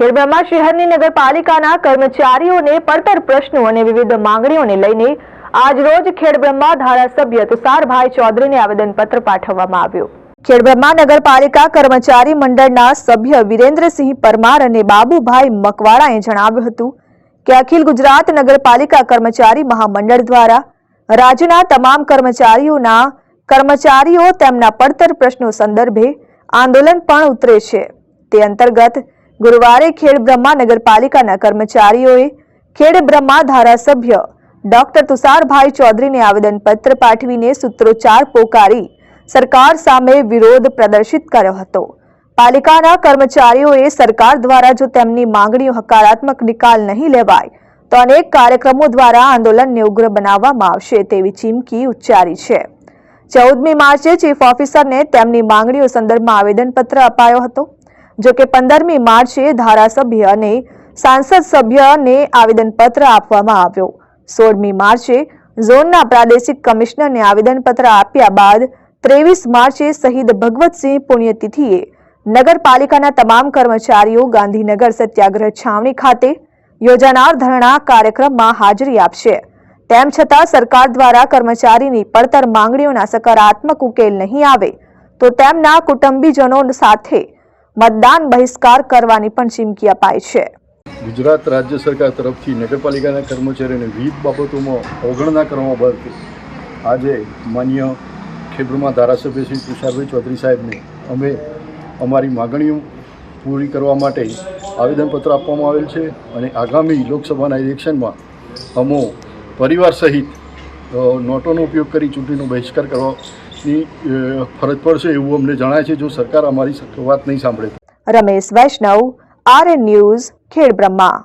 ખેડબ્રહ્મા શહેરની નગરપાલિકાના કર્મચારીઓને પડતર પ્રશ્નો અને વિવિધ માંગણીઓને લઈને આજરોજ ખેડબ્રહ્મા ધારાસભ્ય તુષારભાઈ ચૌધરીને આવેદનપત્ર પાઠવવામાં આવ્યું. ખેડબ્રહ્મા નગરપાલિકા કર્મચારી મંડળના સભ્ય વિરેન્દ્રસિંહ પરમાર અને બાબુભાઈ મકવાળાએ જણાવ્યું હતું કે અખિલ ગુજરાત નગરપાલિકા કર્મચારી મહામંડળ દ્વારા રાજ્યના તમામ કર્મચારીઓના કર્મચારીઓ તેમના પડતર પ્રશ્નો સંદર્ભે આંદોલન પણ ઉતરે છે. તે અંતર્ગત ગુરુવારે ખેડબ્રહ્મા નગરપાલિકાના કર્મચારીઓએ ખેડબ્રહ્મા ધારાસભ્ય ડોક્ટર તુષારભાઈ ચૌધરીને આવેદનપત્ર પાઠવીને સૂત્રોચ્ચાર પોકારી સરકાર સામે વિરોધ પ્રદર્શિત કર્યો હતો. પાલિકાના કર્મચારીઓએ સરકાર દ્વારા જો તેમની માંગણીઓ હકારાત્મક નિકાલ નહીં લેવાય, તો અનેક કાર્યક્રમો દ્વારા આંદોલનને ઉગ્ર બનાવવામાં આવશે તેવી ચીમકી ઉચ્ચારી છે. ચૌદમી માર્ચે ચીફ ઓફિસરને તેમની માંગણીઓ સંદર્ભમાં આવેદનપત્ર અપાયો હતો. જો કે પંદરમી માર્ચે ધારાસભ્ય અને સાંસદ સભ્યને આવેદનપત્ર આપવામાં આવ્યો. સોળમી માર્ચે ઝોનના પ્રાદેશિક કમિશનરને આવેદનપત્ર આપ્યા બાદ ત્રેવીસ માર્ચે શહીદ ભગવતસિંહ પુણ્યતિથિએ નગરપાલિકાના તમામ કર્મચારીઓ ગાંધીનગર સત્યાગ્રહ છાવણી ખાતે યોજાનાર ધરણા કાર્યક્રમમાં હાજરી આપશે. તેમ છતાં સરકાર દ્વારા કર્મચારીની પડતર માંગણીઓના સકારાત્મક ઉકેલ નહીં આવે તો તેમના કુટુંબીજનો સાથે મતદાન બહિષ્કાર કરવાની પણ ચીમકી અપાઈ છે. ગુજરાત રાજ્ય સરકાર તરફથી નગરપાલિકાના કર્મચારીઓને વિવિધ બાબતોમાં અવગણના કરવામાં બાબતે આજે માન્ય ખેડબ્રહ્મા ધારાસભ્ય શ્રી તુષારભાઈ ચૌધરી સાહેબને અમે અમારી માગણીઓ પૂરી કરવા માટે આવેદનપત્ર આપવામાં આવેલ છે અને આગામી લોકસભાના ઇલેક્શનમાં અમો પરિવાર સહિત નોટોનો ઉપયોગ કરી ચૂંટણીનો બહિષ્કાર કરવાની અ, ફરજ પડશે એવું અમને જણાય છે જો સરકાર અમારી વાત નહીં સાંભળે. Ramesh Vaishnav R news Khedbrahma